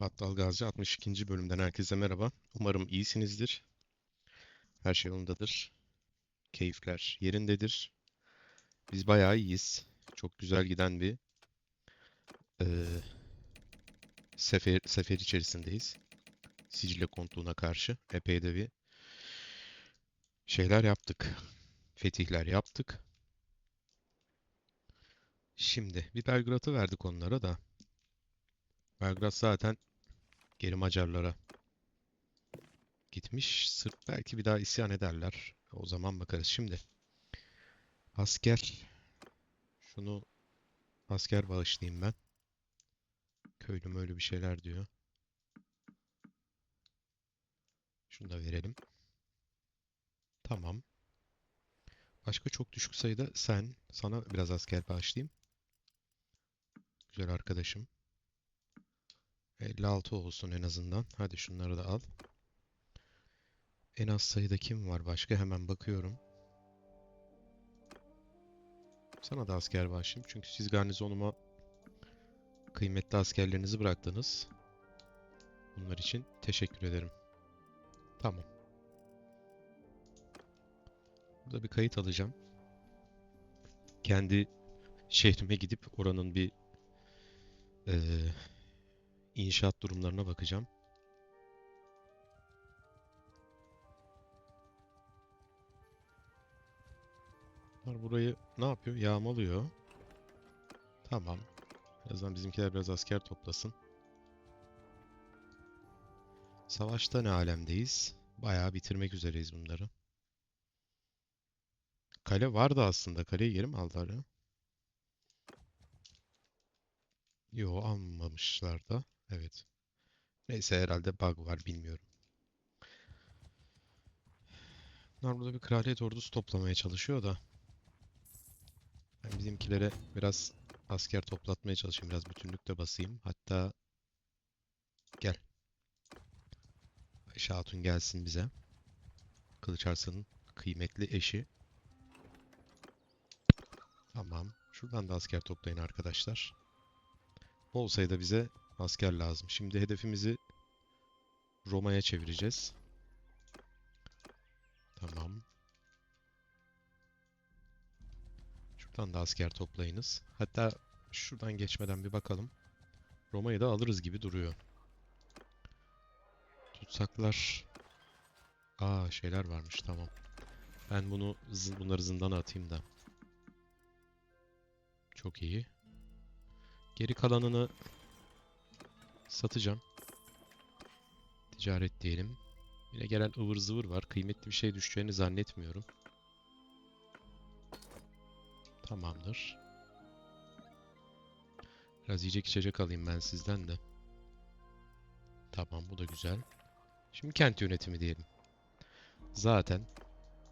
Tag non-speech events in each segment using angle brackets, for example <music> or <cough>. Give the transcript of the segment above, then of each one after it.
Battal Gazi 62. bölümden herkese merhaba. Umarım iyisinizdir. Her şey yolundadır. Keyifler yerindedir. Biz bayağı iyiyiz. Çok güzel giden bir eee, sefer, sefer içerisindeyiz. Sicilya kontluğuna karşı epey de bir şeyler yaptık. Fetihler yaptık. Şimdi bir Belgrad'ı verdik onlara da. Belgrad zaten geri Macarlara gitmiş. Sırp belki bir daha isyan ederler. O zaman bakarız. Şimdi asker şunu asker bağışlayayım ben. Köylüm öyle bir şeyler diyor. Şunu da verelim. Tamam. Başka çok düşük sayıda sen. Sana biraz asker bağışlayayım. Güzel arkadaşım. 56 olsun en azından. Hadi şunları da al. En az sayıda kim var başka? Hemen bakıyorum. Sana da asker başlayayım. Çünkü siz garnizonuma kıymetli askerlerinizi bıraktınız. Bunlar için teşekkür ederim. Tamam. Burada bir kayıt alacağım. Kendi şehrime gidip oranın bir eee, inşaat durumlarına bakacağım. Bunlar burayı ne yapıyor? Yağmalıyor. Tamam. Azından bizimkiler biraz asker toplasın. Savaşta ne alemdeyiz? Bayağı bitirmek üzereyiz bunları. Kale vardı aslında. Kaleyi geri mi aldılar ya? Yo almamışlar da. Evet. Neyse herhalde bug var bilmiyorum. Bunlar burada bir kraliyet ordusu toplamaya çalışıyor da. Ben bizimkilere biraz asker toplatmaya çalışayım. Biraz bütünlük de basayım. Hatta gel. Ayşe Hatun gelsin bize. Kılıç Arslan'ın kıymetli eşi. Tamam. Şuradan da asker toplayın arkadaşlar. Bol sayıda bize asker lazım. Şimdi hedefimizi Roma'ya çevireceğiz. Tamam. Şuradan da asker toplayınız. Hatta şuradan geçmeden bir bakalım. Roma'yı da alırız gibi duruyor. Tutsaklar. Aa şeyler varmış tamam. Ben bunu bunları zindana atayım da. Çok iyi. Geri kalanını satacağım. Ticaret diyelim. Yine gelen ıvır zıvır var. Kıymetli bir şey düşeceğini zannetmiyorum. Tamamdır. Biraz yiyecek içecek alayım ben sizden de. Tamam bu da güzel. Şimdi kent yönetimi diyelim. Zaten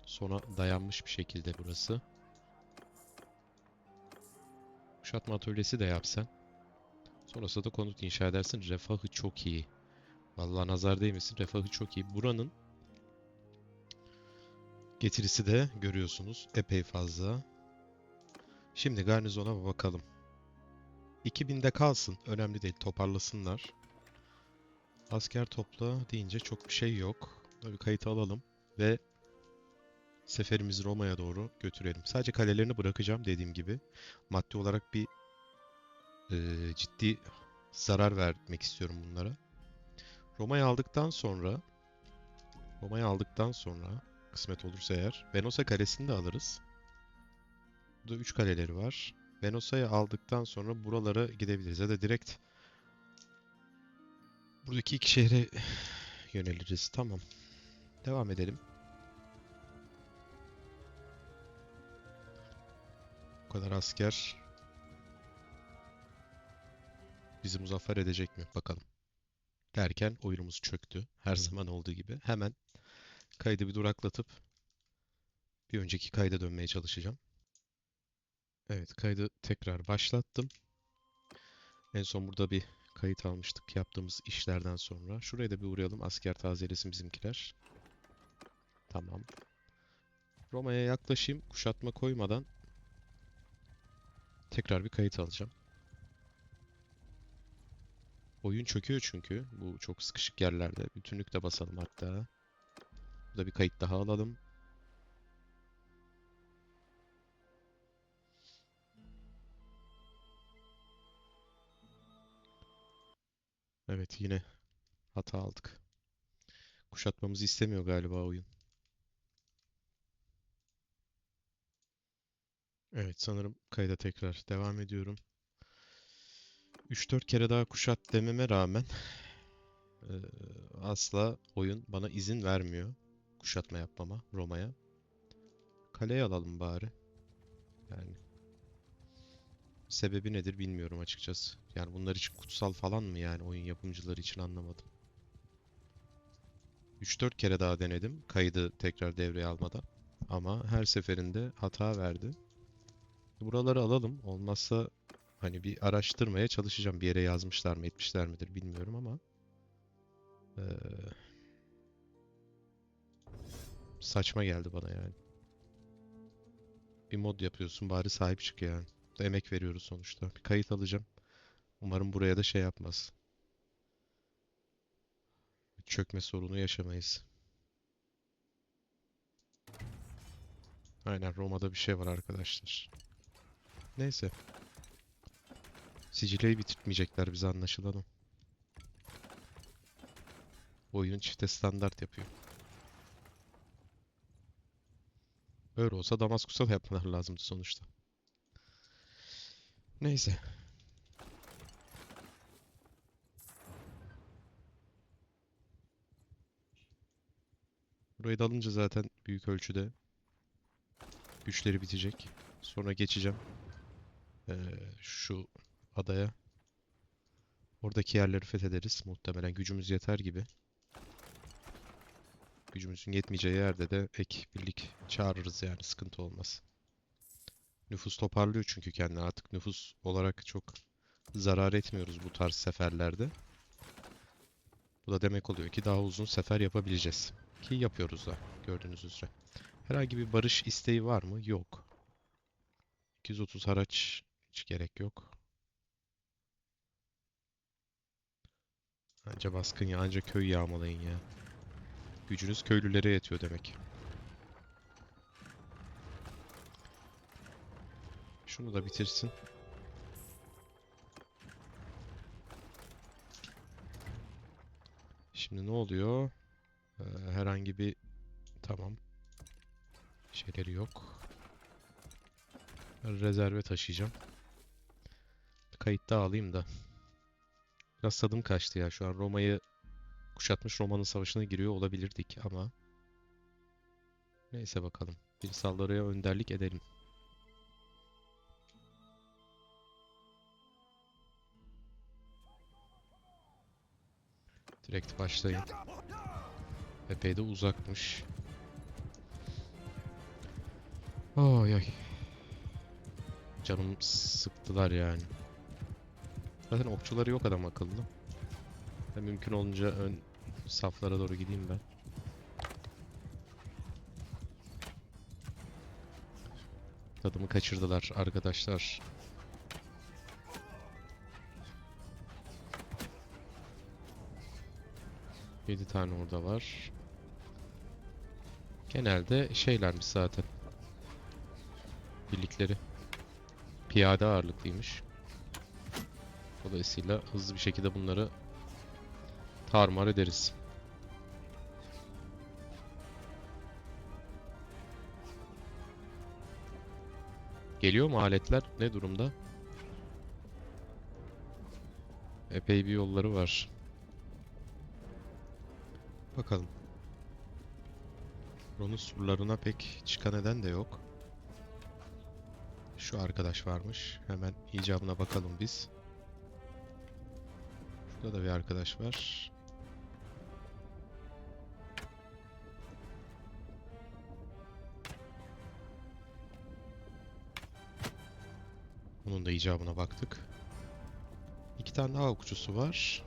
sona dayanmış bir şekilde burası. Kuşatma atölyesi de yapsan. Sonrasında da konut inşa edersin. Refahı çok iyi. Vallahi nazar değmesin. Refahı çok iyi. Buranın getirisi de görüyorsunuz. Epey fazla. Şimdi garnizona bakalım. 2000'de kalsın. Önemli değil. Toparlasınlar. Asker topla deyince çok bir şey yok. Bir kayıt alalım. Ve seferimizi Roma'ya doğru götürelim. Sadece kalelerini bırakacağım dediğim gibi. Maddi olarak bir eee, ciddi zarar vermek istiyorum bunlara. Roma'yı aldıktan sonra Roma'yı aldıktan sonra kısmet olursa eğer Venosa kalesini de alırız. Burada 3 kaleleri var. Venosa'yı aldıktan sonra buralara gidebiliriz. Ya da direkt buradaki iki şehre yöneliriz. Tamam. Devam edelim. Bu kadar asker bizi muzaffer edecek mi? Bakalım. Derken oyunumuz çöktü. Her zaman olduğu gibi. Hemen kaydı bir duraklatıp bir önceki kayda dönmeye çalışacağım. Evet, kaydı tekrar başlattım. En son burada bir kayıt almıştık yaptığımız işlerden sonra. Şuraya da bir uğrayalım. Asker tazelesin bizimkiler. Tamam. Roma'ya yaklaşayım. Kuşatma koymadan tekrar bir kayıt alacağım. Oyun çöküyor çünkü bu çok sıkışık yerlerde. Bütünlük de basalım hatta. Burada bir kayıt daha alalım. Evet yine hata aldık. Kuşatmamızı istemiyor galiba oyun. Evet sanırım kayda tekrar devam ediyorum. 3-4 kere daha kuşat dememe rağmen eee, asla oyun bana izin vermiyor kuşatma yapmama Roma'ya. Kaleyi alalım bari. Yani sebebi nedir bilmiyorum açıkçası. Yani bunlar için kutsal falan mı yani oyun yapımcıları için anlamadım. 3-4 kere daha denedim kaydı tekrar devreye almadan. Ama her seferinde hata verdi. Buraları alalım. Olmazsa hani bir araştırmaya çalışacağım. Bir yere yazmışlar mı, etmişler midir bilmiyorum ama eee, saçma geldi bana yani. Bir mod yapıyorsun bari sahip çık yani. Emek veriyoruz sonuçta. Bir kayıt alacağım. Umarım buraya da şey yapmaz. Çökme sorunu yaşamayız. Aynen Roma'da bir şey var arkadaşlar. Neyse. Sicilya'yı bitirtmeyecekler bize anlaşılan o. Oyun çifte standart yapıyor. Öyle olsa Damaskus'a da yapmaları lazımdı sonuçta. Neyse. Burayı da alınca zaten büyük ölçüde güçleri bitecek. Sonra geçeceğim. Ee, şu adaya. Oradaki yerleri fethederiz. Muhtemelen gücümüz yeter gibi. Gücümüzün yetmeyeceği yerde de ek birlik çağırırız yani sıkıntı olmaz. Nüfus toparlıyor çünkü kendini artık nüfus olarak çok zarar etmiyoruz bu tarz seferlerde. Bu da demek oluyor ki daha uzun sefer yapabileceğiz. Ki yapıyoruz da gördüğünüz üzere. Herhangi bir barış isteği var mı? Yok. 230 haraç hiç gerek yok. Anca baskın ya, anca köy yağmalayın ya. Gücünüz köylülere yetiyor demek. Şunu da bitirsin. Şimdi ne oluyor? Ee, herhangi bir tamam. Şeyleri yok. Rezerve taşıyacağım. Kayıt daha alayım da. Biraz tadım kaçtı ya. Şu an Roma'yı kuşatmış Roma'nın savaşına giriyor olabilirdik ama neyse bakalım. Bir saldırıya önderlik edelim. Direkt başlayın. Epey de uzakmış. Ay ay. Canım sıktılar yani. Zaten okçuları yok adam akıllı. Ben mümkün olunca ön saflara doğru gideyim ben. Tadımı kaçırdılar arkadaşlar. Yedi tane orada var. Genelde şeylermiş zaten. Birlikleri. Piyade ağırlıklıymış. Dolayısıyla hızlı bir şekilde bunları tarmar ederiz. Geliyor mu aletler? Ne durumda? Epey bir yolları var. Bakalım. Ron'un surlarına pek çıkan neden de yok. Şu arkadaş varmış. Hemen icabına bakalım biz. Şurada da bir arkadaş var. Onun da icabına baktık. İki tane daha okçusu var.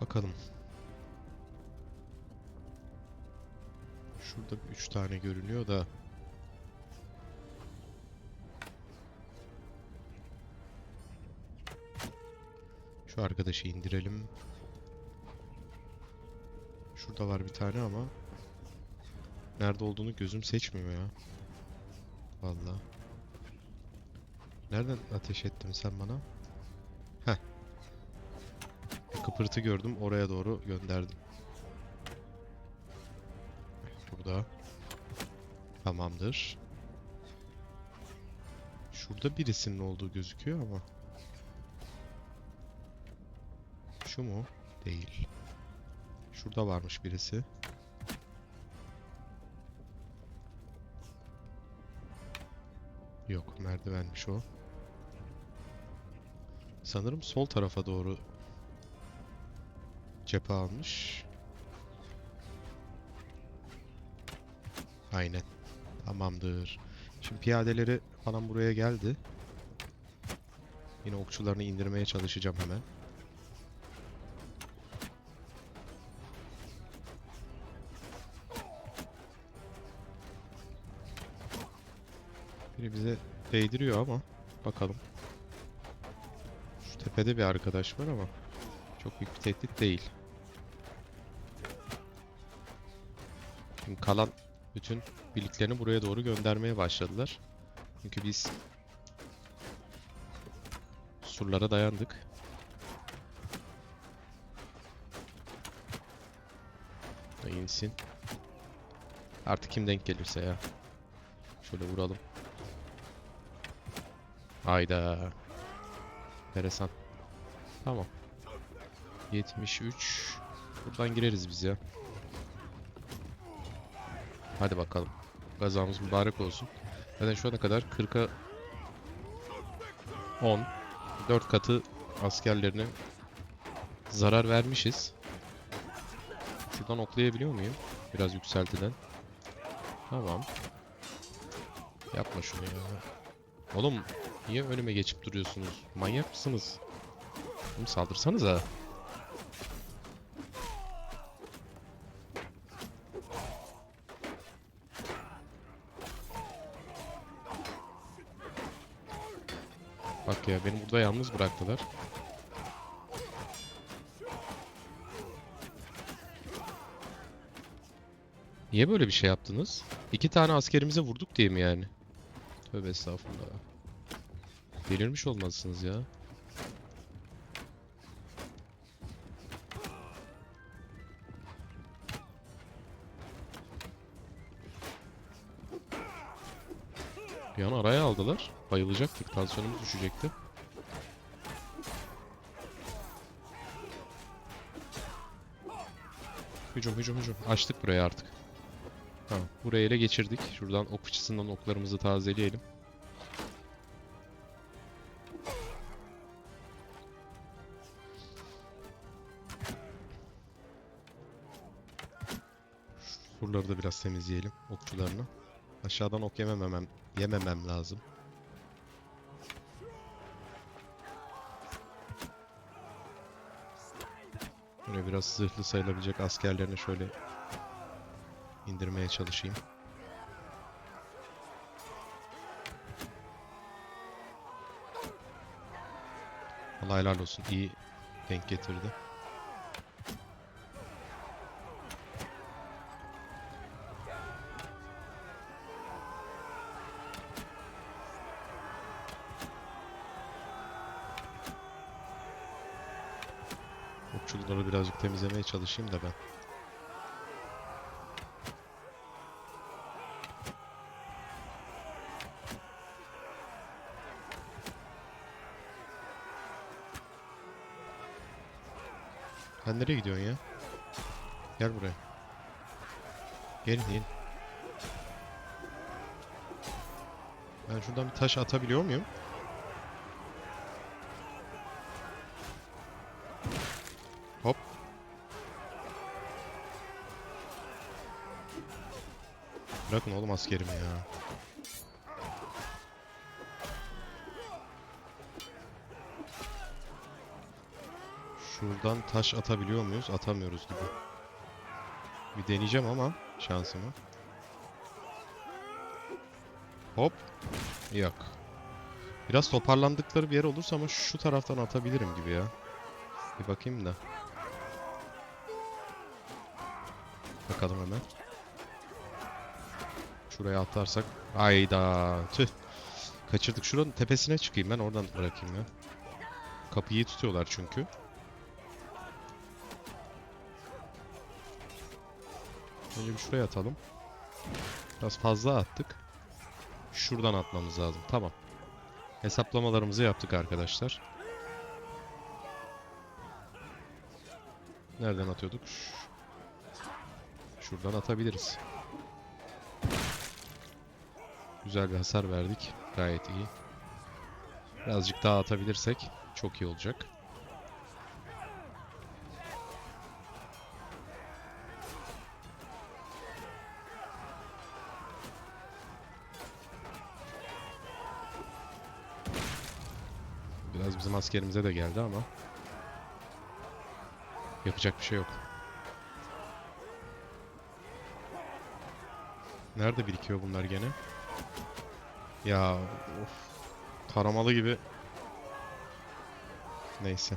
Bakalım. Şurada üç tane görünüyor da Şu arkadaşı indirelim. Şurada var bir tane ama nerede olduğunu gözüm seçmiyor ya. Vallahi. Nereden ateş ettin sen bana? Heh. Bir kıpırtı gördüm. Oraya doğru gönderdim. Burada. Tamamdır. Şurada birisinin olduğu gözüküyor ama. Şu mu? Değil. Şurada varmış birisi. Yok, merdivenmiş o. Sanırım sol tarafa doğru cephe almış. Aynen. Tamamdır. Şimdi piyadeleri falan buraya geldi. Yine okçularını indirmeye çalışacağım hemen. Bize değdiriyor ama bakalım. Şu tepede bir arkadaş var ama çok büyük bir tehdit değil. Şimdi kalan bütün birliklerini buraya doğru göndermeye başladılar. Çünkü biz surlara dayandık. Da insin. Artık kim denk gelirse ya. Şöyle vuralım. Hayda. Enteresan. Tamam. 73. Buradan gireriz biz ya. Hadi bakalım. Gazamız mübarek olsun. Zaten şu ana kadar 40'a 10 4 katı askerlerine zarar vermişiz. Şuradan oklayabiliyor muyum? Biraz yükseltiden. Tamam. Yapma şunu ya. Oğlum niye önüme geçip duruyorsunuz? Manyak mısınız? Oğlum saldırsanıza. Bak ya beni burada yalnız bıraktılar. Niye böyle bir şey yaptınız? İki tane askerimize vurduk diye mi yani? Tövbe estağfurullah. Delirmiş olmalısınız ya. Bir an araya aldılar. Bayılacaktık. Tansiyonumuz düşecekti. Hücum hücum hücum. Açtık burayı artık. Tamam. Burayı ele geçirdik. Şuradan ok fıçısından oklarımızı tazeleyelim. Şu Surları da biraz temizleyelim. Okçularını. Aşağıdan ok yememem, yememem lazım. Böyle biraz zırhlı sayılabilecek askerlerini şöyle indirmeye çalışayım. Allah helal olsun. iyi denk getirdi. Okçulukları birazcık temizlemeye çalışayım da ben. Sen nereye gidiyorsun ya? Gel buraya. Gelin gelin. Ben şuradan bir taş atabiliyor muyum? Bırakın oğlum askerimi ya. Şuradan taş atabiliyor muyuz? Atamıyoruz gibi. Bir deneyeceğim ama şansımı. Hop. Yok. Biraz toparlandıkları bir yer olursa ama şu taraftan atabilirim gibi ya. Bir bakayım da. Bakalım hemen. Şuraya atlarsak. Ayda tüh. Kaçırdık. Şuranın tepesine çıkayım ben oradan bırakayım ya. Kapıyı tutuyorlar çünkü. Önce bir şuraya atalım. Biraz fazla attık. Şuradan atmamız lazım. Tamam. Hesaplamalarımızı yaptık arkadaşlar. Nereden atıyorduk? Şuradan atabiliriz. Güzel bir hasar verdik. Gayet iyi. Birazcık daha atabilirsek çok iyi olacak. Biraz bizim askerimize de geldi ama yapacak bir şey yok. Nerede birikiyor bunlar gene? Ya of. Taramalı gibi. Neyse.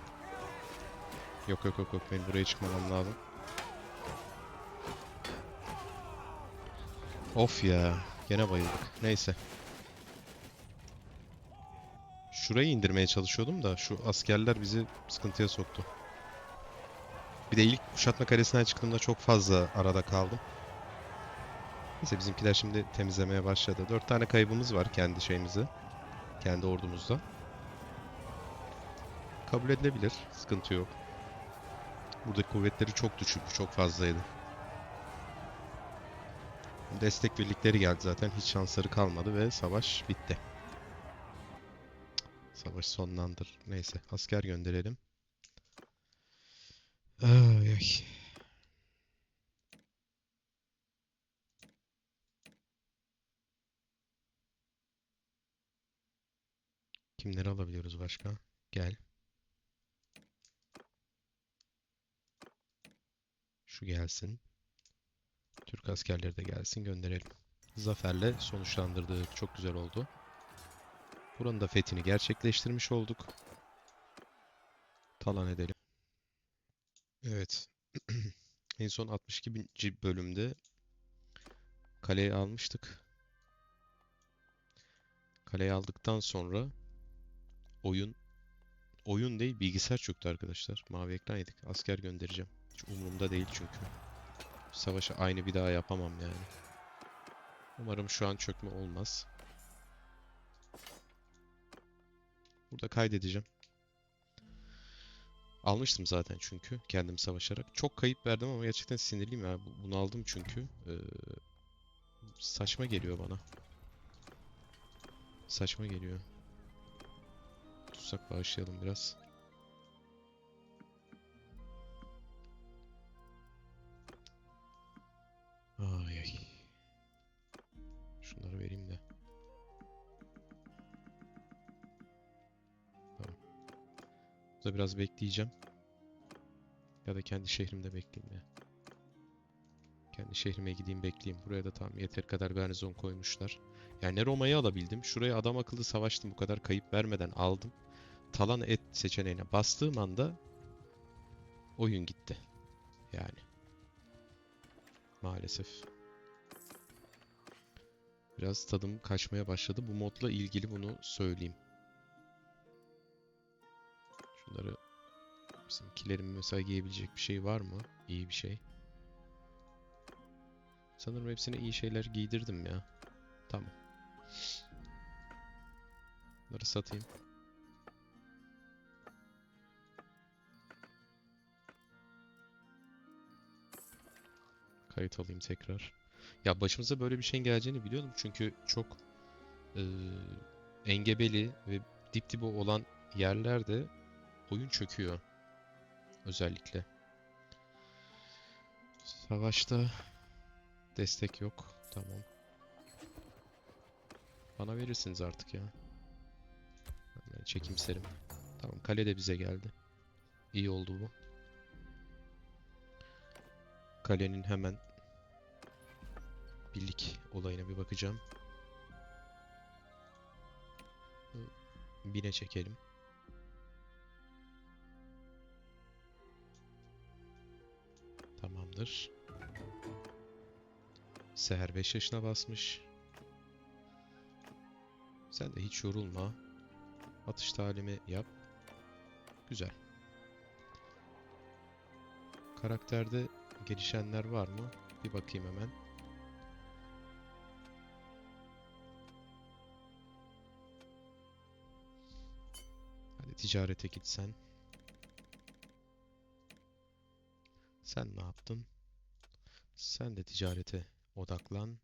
Yok yok yok yok benim buraya çıkmamam lazım. Of ya. Gene bayıldık. Neyse. Şurayı indirmeye çalışıyordum da şu askerler bizi sıkıntıya soktu. Bir de ilk kuşatma kalesinden çıktığımda çok fazla arada kaldım. Neyse bizimkiler şimdi temizlemeye başladı. Dört tane kaybımız var kendi şeyimizi. Kendi ordumuzda. Kabul edilebilir. Sıkıntı yok. Buradaki kuvvetleri çok düşük, çok fazlaydı. Destek birlikleri geldi zaten. Hiç şansları kalmadı ve savaş bitti. Savaş sonlandır. Neyse, asker gönderelim. Ay ay. Kimleri alabiliyoruz başka? Gel. Şu gelsin. Türk askerleri de gelsin gönderelim. Zaferle sonuçlandırdık. Çok güzel oldu. Buranın da fethini gerçekleştirmiş olduk. Talan edelim. Evet. <clears throat> En son 62. bölümde kaleyi almıştık. Kaleyi aldıktan sonra oyun oyun değil bilgisayar çöktü arkadaşlar. Mavi ekran yedik. Asker göndereceğim. Hiç umurumda değil çünkü. Savaşı aynı bir daha yapamam yani. Umarım şu an çökme olmaz. Burada kaydedeceğim. Almıştım zaten çünkü kendim savaşarak. Çok kayıp verdim ama gerçekten sinirliyim ya. Bu- Bunu aldım çünkü. Ee, saçma geliyor bana. Saçma geliyor. Tutsak bağışlayalım biraz. Ay ay. Şunları vereyim de. Tamam. Burada biraz bekleyeceğim. Ya da kendi şehrimde bekleyeyim ya. Kendi şehrime gideyim bekleyeyim. Buraya da tam yeter kadar garnizon koymuşlar. Yani ne Roma'yı alabildim. Şuraya adam akıllı savaştım. Bu kadar kayıp vermeden aldım. Talan et seçeneğine bastığım anda oyun gitti. Yani. Maalesef. Biraz tadım kaçmaya başladı. Bu modla ilgili bunu söyleyeyim. Şunları bizimkilerin mesela giyebilecek bir şey var mı? İyi bir şey. Sanırım hepsine iyi şeyler giydirdim ya. Tamam. Bunları satayım. Kayıt alayım tekrar. Ya başımıza böyle bir şeyin geleceğini biliyordum çünkü çok eee, engebeli ve dip dibe olan yerlerde oyun çöküyor. Özellikle. Savaşta destek yok. Tamam. Bana verirsiniz artık ya. Ben çekimserim. Tamam kale de bize geldi. İyi oldu bu. Kalenin hemen birlik olayına bir bakacağım. Bine çekelim. Tamamdır. Seher 5 yaşına basmış. Sen de hiç yorulma. Atış talimi yap. Güzel. Karakterde gelişenler var mı? Bir bakayım hemen. Ticarete gitsen. Sen ne yaptın? Sen de ticarete odaklan.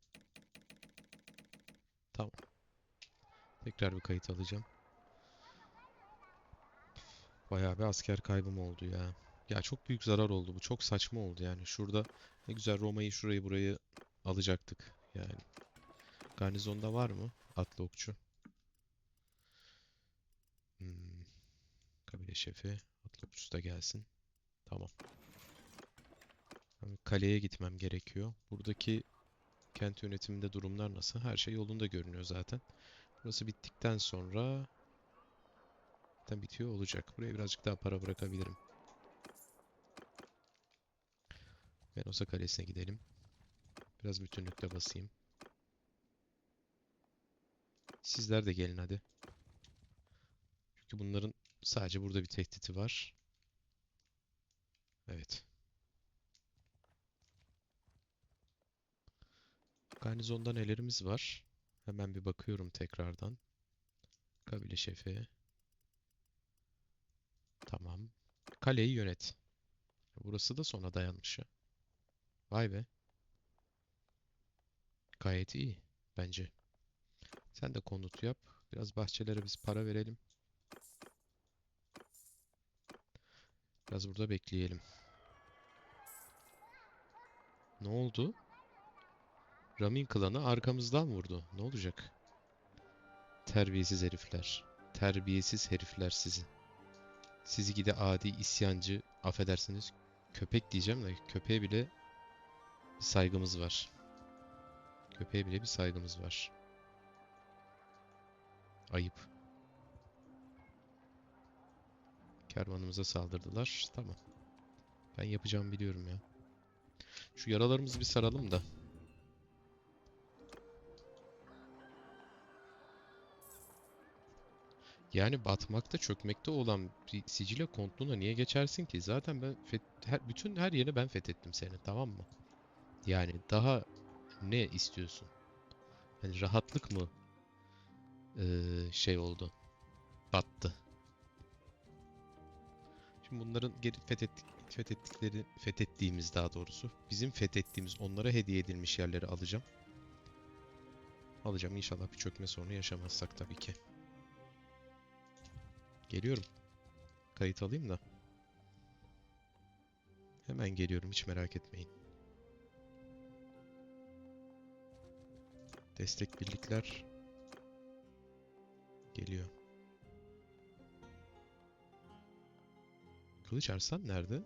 Tamam. Tekrar bir kayıt alacağım. Bayağı bir asker kaybım oldu ya. Ya çok büyük zarar oldu bu. Çok saçma oldu yani. Şurada ne güzel Roma'yı şurayı burayı alacaktık. Yani. Garnizonda var mı? Atlı okçu. Hmm. Kabile şefi. Atlı okçusu da gelsin. Tamam. Kaleye gitmem gerekiyor. Buradaki kent yönetiminde durumlar nasıl? Her şey yolunda görünüyor zaten. Burası bittikten sonra zaten bitiyor olacak. Buraya birazcık daha para bırakabilirim. Venosa Kalesi'ne gidelim. Biraz bütünlükle basayım. Sizler de gelin hadi. Çünkü bunların sadece burada bir tehditi var. Evet. Garnizonda nelerimiz var? Hemen bir bakıyorum tekrardan. Kabile şefi. Tamam. Kaleyi yönet. Burası da sona dayanmış ya. Vay be. Gayet iyi bence. Sen de konut yap. Biraz bahçelere biz para verelim. Biraz burada bekleyelim. Ne oldu? Ramin klanı arkamızdan vurdu. Ne olacak? Terbiyesiz herifler. Terbiyesiz herifler sizi. Sizi gide adi isyancı, affedersiniz köpek diyeceğim de köpeğe bile bir saygımız var. Köpeğe bile bir saygımız var. Ayıp. Kervanımıza saldırdılar. Tamam. Ben yapacağımı biliyorum ya. Şu yaralarımızı bir saralım da. Yani batmakta çökmekte olan bir Sicilya kontluğuna niye geçersin ki? Zaten ben her, bütün her yeri ben fethettim senin tamam mı? Yani daha ne istiyorsun? Hani rahatlık mı eee, şey oldu? Battı. Şimdi bunların geri fethettik, fethettikleri, fethettiğimiz daha doğrusu, bizim fethettiğimiz onlara hediye edilmiş yerleri alacağım. Alacağım inşallah bir çökme sorunu yaşamazsak tabii ki. Geliyorum. Kayıt alayım da. Hemen geliyorum hiç merak etmeyin. Destek birlikler geliyor. Kılıç Arslan nerede?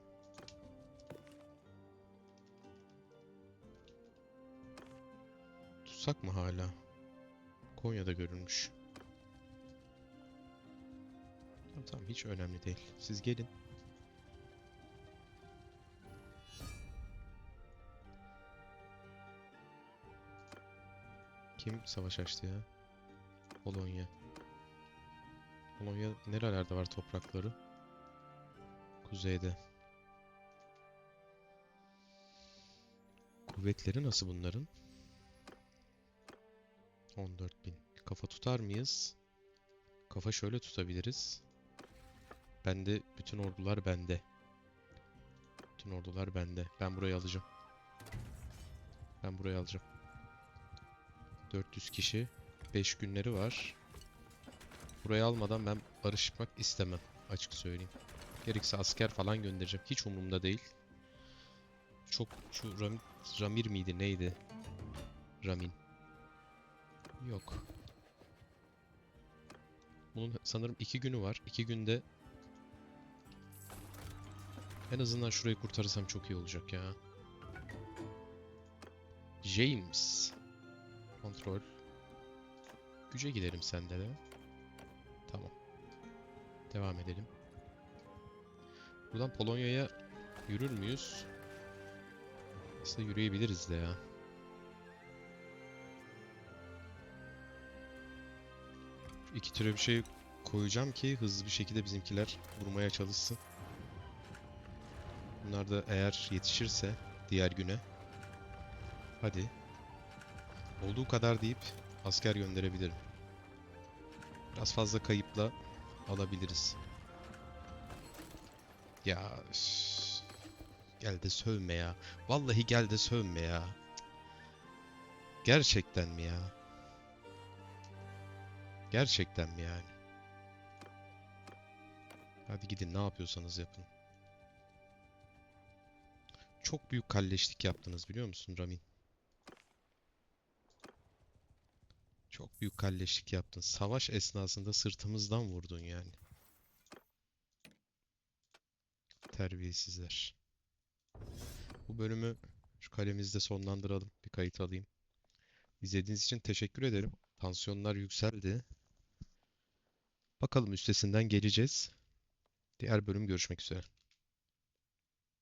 Tutsak mı hala? Konya'da görülmüş. Tamam, tamam hiç önemli değil. Siz gelin. Kim savaş açtı ya? Polonya. Polonya nerelerde var toprakları? Kuzeyde. Kuvvetleri nasıl bunların? 14.000. Kafa tutar mıyız? Kafa şöyle tutabiliriz. Bende bütün ordular bende. Bütün ordular bende. Ben burayı alacağım. Ben burayı alacağım. 400 kişi. 5 günleri var. Burayı almadan ben barışmak istemem. Açık söyleyeyim. Gerekse asker falan göndereceğim. Hiç umurumda değil. Çok şu Ram- Ramir miydi neydi? Ramin. Yok. Bunun sanırım iki günü var. İki günde en azından şurayı kurtarırsam çok iyi olacak ya. James. Kontrol. Güce gidelim sende de. Tamam. Devam edelim. Buradan Polonya'ya yürür müyüz? Aslında yürüyebiliriz de ya. İki türe bir şey koyacağım ki hızlı bir şekilde bizimkiler vurmaya çalışsın. Bunlar da eğer yetişirse diğer güne. Hadi. Olduğu kadar deyip asker gönderebilirim. Biraz fazla kayıpla alabiliriz. Ya üf. Gel sövme ya. Vallahi gel de sövme ya. Gerçekten mi ya? Gerçekten mi yani? Hadi gidin ne yapıyorsanız yapın. Çok büyük kalleşlik yaptınız biliyor musun Ramin? Çok büyük kalleşlik yaptın. Savaş esnasında sırtımızdan vurdun yani. Terbiyesizler. Bu bölümü şu kalemizde sonlandıralım. Bir kayıt alayım. İzlediğiniz için teşekkür ederim. Tansiyonlar yükseldi. Bakalım üstesinden geleceğiz. Diğer bölüm görüşmek üzere.